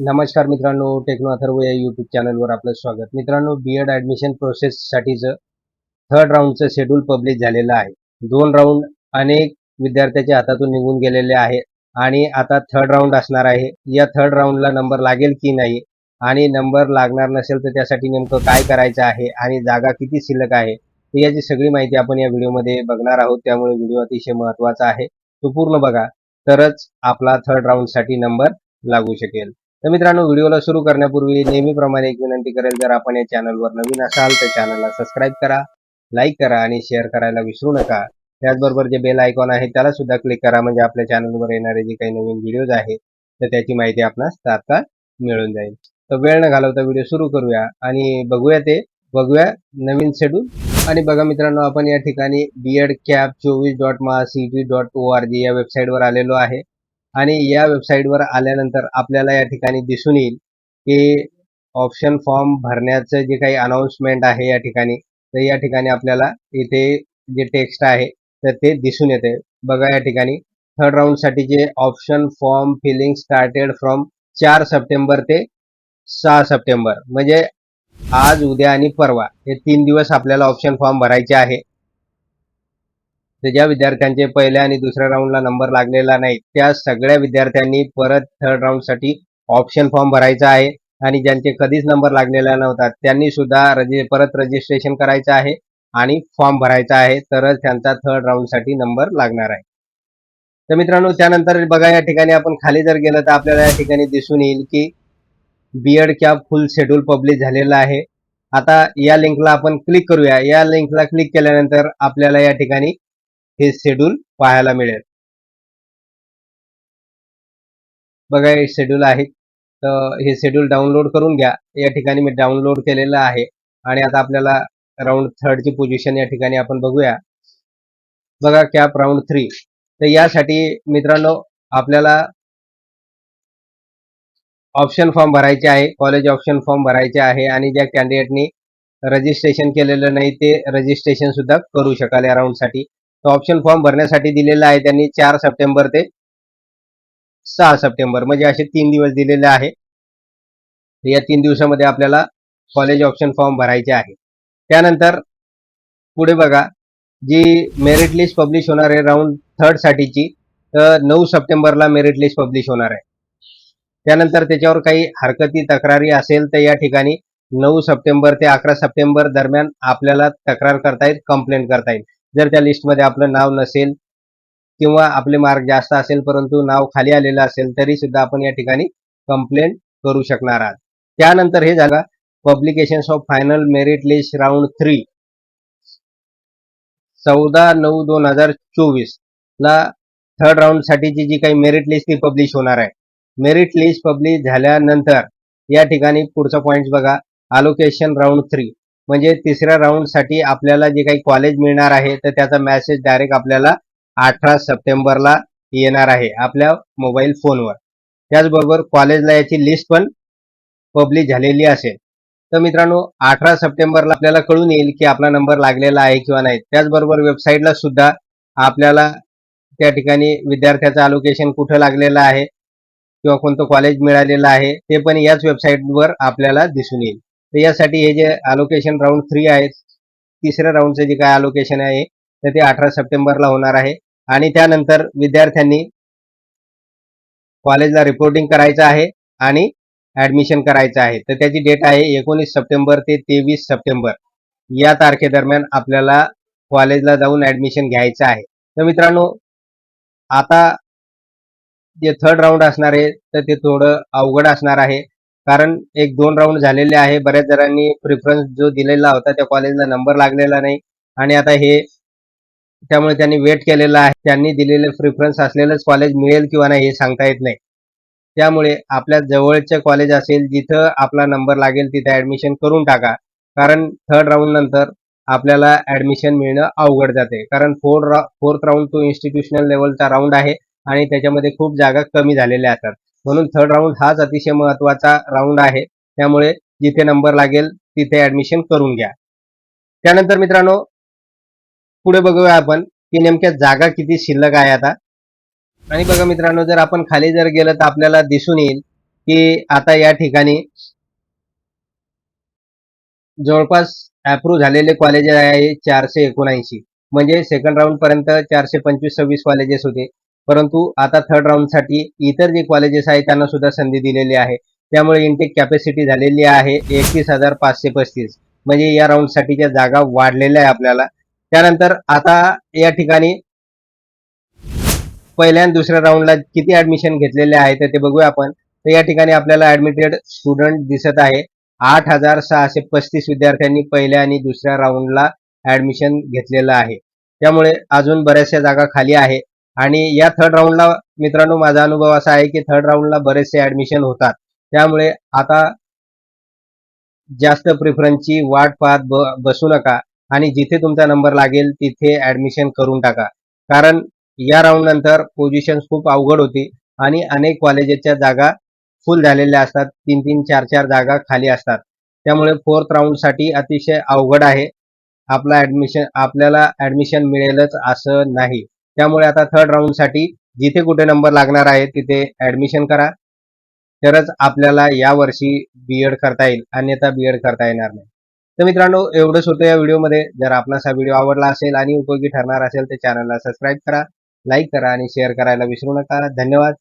नमस्कार मित्रांनो टेक्नो अथर्व या युट्यूब चॅनलवर आपलं स्वागत. मित्रांनो बी एड ॲडमिशन प्रोसेससाठीचं थर्ड राऊंडचं शेड्यूल पब्लिश झालेलं आहे. दोन राऊंड अनेक विद्यार्थ्याच्या हातातून निघून गेलेले आहे आणि आता थर्ड राऊंड असणार आहे. या थर्ड राऊंडला नंबर लागेल की नाही आणि नंबर लागणार नसेल तर त्यासाठी नेमकं काय करायचं आहे आणि जागा किती शिल्लक आहे तर याची सगळी माहिती आपण या व्हिडिओमध्ये बघणार आहोत. त्यामुळे व्हिडिओ अतिशय महत्त्वाचा आहे. तो पूर्ण बघा. तरच आपला थर्ड राऊंडसाठी नंबर लागू शकेल. तर मित्रांनो व्हिडिओला सुरू करण्यापूर्वी नेहमीप्रमाणे एक विनंती करेल जर आपण या चॅनलवर नवीन असाल तर चॅनलला सबस्क्राईब करा लाईक करा आणि शेअर करायला विसरू नका. त्याचबरोबर जे बेल आयकॉन आहे त्याला सुद्धा क्लिक करा म्हणजे आपल्या चॅनलवर येणारे जे काही नवीन व्हिडिओज आहेत तर त्याची माहिती आपणास तात्काळ मिळून जाईल. तर वेळ न घालवता व्हिडिओ सुरू करूया आणि बघूया ते बघूया नवीन शेड्यूल आणि बघा मित्रांनो आपण या ठिकाणी बी एड कॅप चोवीस डॉट मा सी डॉट ओ आर जी या वेबसाईटवर आलेलो आहे. आणि या वेबसाईटवर आल्यानंतर आपल्याला या ठिकाणी दिसून येईल की ऑप्शन फॉर्म भरण्याचं जे काही अनाऊन्समेंट आहे या ठिकाणी तर या ठिकाणी आपल्याला इथे जे टेक्स्ट आहे तर ते दिसून येते बघा या ठिकाणी थर्ड राऊंडसाठी जे option form filling started from चार सप्टेंबर ते सहा सप्टेंबर. म्हणजे आज उद्या आणि परवा हे तीन दिवस आपल्याला ऑप्शन फॉर्म भरायचे आहे. तर ज्या विद्यार्थ्यांचे पहिल्या आणि दुसऱ्या राऊंडला नंबर लागलेला नाही त्या सगळ्या विद्यार्थ्यांनी परत थर्ड राऊंडसाठी ऑप्शन फॉर्म भरायचा आहे. आणि ज्यांचे कधीच नंबर लागलेला नव्हता त्यांनी सुद्धा रजि परत रजिस्ट्रेशन करायचं आहे आणि फॉर्म भरायचा आहे. तरच त्यांचा थर्ड राऊंडसाठी नंबर लागणार आहे. तर मित्रांनो त्यानंतर बघा या ठिकाणी आपण खाली जर गेलं तर आपल्याला या ठिकाणी दिसून येईल की B Ed full schedule publish झालेला आहे. आता या लिंकला आपण क्लिक करूया. या लिंकला क्लिक केल्यानंतर आपल्याला या ठिकाणी हे शेड्यूल पाहायला मिळेल. बघा हे शेड्यूल आहे. तर हे शेड्यूल डाउनलोड करून घ्या. या ठिकाणी मी डाउनलोड केलेलं आहे. आणि आता आपल्याला राऊंड थर्डची पोझिशन या ठिकाणी आपण बघूया. बघा कॅप राऊंड थ्री तर यासाठी मित्रांनो आपल्याला ऑप्शन फॉर्म भरायचे आहे. कॉलेज ऑप्शन फॉर्म भरायचे आहे. आणि ज्या कॅन्डिडेटनी रजिस्ट्रेशन केलेलं नाही ते रजिस्ट्रेशन सुद्धा करू शकाल या राऊंडसाठी तो ऑप्शन फॉर्म भरण्यासाठी दिलेला आहे त्यांनी चार सप्टेंबर ते सहा सप्टेंबर म्हणजे असे तीन दिवस दिलेले आहे. या तीन दिवसामध्ये आपल्याला कॉलेज ऑप्शन फॉर्म भरायचे आहे. त्यानंतर पुढे बघा जी मेरिट लिस्ट पब्लिश होणार आहे राऊंड थर्डसाठीची तर नऊ सप्टेंबरला मेरिट लिस्ट पब्लिश होणार आहे. त्यानंतर त्याच्यावर काही हरकती तक्रारी असेल तर या ठिकाणी नऊ सप्टेंबर ते अकरा सप्टेंबर दरम्यान आपल्याला तक्रार करता येईल कंप्लेंट करता येईल. जर त्या लिस्टमध्ये आपलं नाव नसेल किंवा आपले मार्क जास्त असेल परंतु नाव खाली आलेलं असेल तरी सुद्धा आपण या ठिकाणी कंप्लेंट करू शकणार आहात. त्यानंतर हे झालं publication of final merit list round three चौदा नऊ दोन हजार चोवीस ला थर्ड राऊंड साठीची जी काही मेरिट लिस्ट ती पब्लिश होणार आहे. मेरिट लिस्ट पब्लिश झाल्यानंतर या ठिकाणी पुढचा पॉईंट बघा अलोकेशन राऊंड थ्री म्हणजे तिसऱ्या राऊंडसाठी आपल्याला जे काही कॉलेज मिळणार आहे तर त्याचा मेसेज डायरेक्ट आपल्याला अठरा सप्टेंबरला येणार आहे आपल्या मोबाईल फोनवर त्याचबरोबर कॉलेजला याची लिस्ट पण पब्लिश झालेली असेल. तर मित्रांनो अठरा सप्टेंबरला आपल्याला कळून येईल की आपला नंबर लागलेला आहे किंवा नाही. त्याचबरोबर वेबसाईटला सुद्धा आपल्याला त्या ठिकाणी विद्यार्थ्याचं अलोकेशन कुठं लागलेलं आहे किंवा कोणतं कॉलेज मिळालेलं आहे ते पण याच वेबसाईटवर आपल्याला दिसून येईल. तर यासाठी हे जे अलोकेशन राऊंड थ्री आहे तिसऱ्या राऊंडचं जे काय अलोकेशन आहे तर ते अठरा सप्टेंबरला होणार आहे. आणि त्यानंतर विद्यार्थ्यांनी कॉलेजला रिपोर्टिंग करायचं आहे आणि ऍडमिशन करायचं आहे. तर त्याची डेट आहे एकोणीस सप्टेंबर ते तेवीस सप्टेंबर. या तारखेदरम्यान आपल्याला कॉलेजला जाऊन ऍडमिशन घ्यायचं आहे. तर मित्रांनो आता जे थर्ड राऊंड असणार आहे तर ते थोडं अवघड असणार आहे. कारण एक दोन राऊंड झालेले आहे. बऱ्याच जणांनी प्रिफरन्स जो दिलेला होता त्या कॉलेजला नंबर लागलेला नाही. आणि आता हे त्यामुळे त्यांनी वेट केलेला आहे. त्यांनी दिलेले प्रिफरन्स असलेलंच कॉलेज मिळेल किंवा नाही हे सांगता येत नाही. त्यामुळे आपल्या जवळचे कॉलेज असेल जिथं आपला नंबर लागेल तिथे ऍडमिशन करून टाका. कारण थर्ड राऊंड नंतर आपल्याला ऍडमिशन मिळणं अवघड जाते. कारण फोर रा फोर्थ राऊंड तो इन्स्टिट्यूशनल लेवलचा राऊंड आहे. आणि त्याच्यामध्ये खूप जागा कमी झालेल्या असतात. म्हणून थर्ड राऊंड हाच अतिशय महत्त्वाचा राऊंड आहे. त्यामुळे जिथे नंबर लागेल तिथे ऍडमिशन करून घ्या. त्यानंतर मित्रांनो पुढे बघूया आपण की नेमक्या जागा किती शिल्लक आहे आता. आणि बघा मित्रांनो जर आपण खाली जर गेलं तर आपल्याला दिसून येईल की आता या ठिकाणी जवळपास अप्रूव्ह झालेले कॉलेजेस आहे चारशे एकोणऐंशी. म्हणजे सेकंड राऊंड पर्यंत चारशे पंचवीस सव्वीस कॉलेजेस होते. परंतु आता थर्ड राऊंडसाठी इतर जे कॉलेजेस आहेत त्यांना सुद्धा संधी दिलेली आहे. त्यामुळे इंटेक कॅपॅसिटी झालेली आहे एकतीस हजार पाचशे पस्तीस. म्हणजे या राऊंड साठीच्या जागा वाढलेल्या आहे आपल्याला. त्यानंतर आता या ठिकाणी पहिल्या आणि दुसऱ्या राऊंडला किती ऍडमिशन घेतलेले आहे तर ते बघूया आपण. तर या ठिकाणी आपल्याला ऍडमिटेड स्टुडंट दिसत आहे. आठ हजार सहाशे पस्तीस विद्यार्थ्यांनी पहिल्या आणि दुसऱ्या राऊंडला ऍडमिशन घेतलेलं आहे. त्यामुळे अजून बऱ्याचशा जागा खाली आहे. आणि या थर्ड राऊंडला मित्रांनो माझा अनुभव असा आहे की थर्ड राऊंडला बरेचसे ऍडमिशन होतात. त्यामुळे आता जास्त प्रिफरन्सची वाट पाहत बसू नका आणि जिथे तुमचा नंबर लागेल तिथे ऍडमिशन करून टाका. कारण या राऊंड नंतर पोझिशन खूप अवघड होती आणि अनेक कॉलेजेसच्या जागा फुल झालेल्या असतात. तीन तीन चार चार जागा खाली असतात. त्यामुळे फोर्थ राऊंडसाठी अतिशय अवघड आहे. आपला ऍडमिशन आपल्याला ऍडमिशन मिळेलच असं नाही. त्यामुळे आता थर्ड राऊंडसाठी जिथे कुठे नंबर लागणार आहे तिथे ऍडमिशन करा. तरच आपल्याला या वर्षी बीएड करता येईल. अन्यथा बीएड करता येणार नाही. तर मित्रांनो एवढंच होतं या व्हिडिओमध्ये. जर आपणास हा व्हिडिओ आवडला असेल आणि उपयोगी ठरणार असेल तर चॅनलला सबस्क्राईब करा लाईक करा आणि शेअर करायला विसरू नका. धन्यवाद.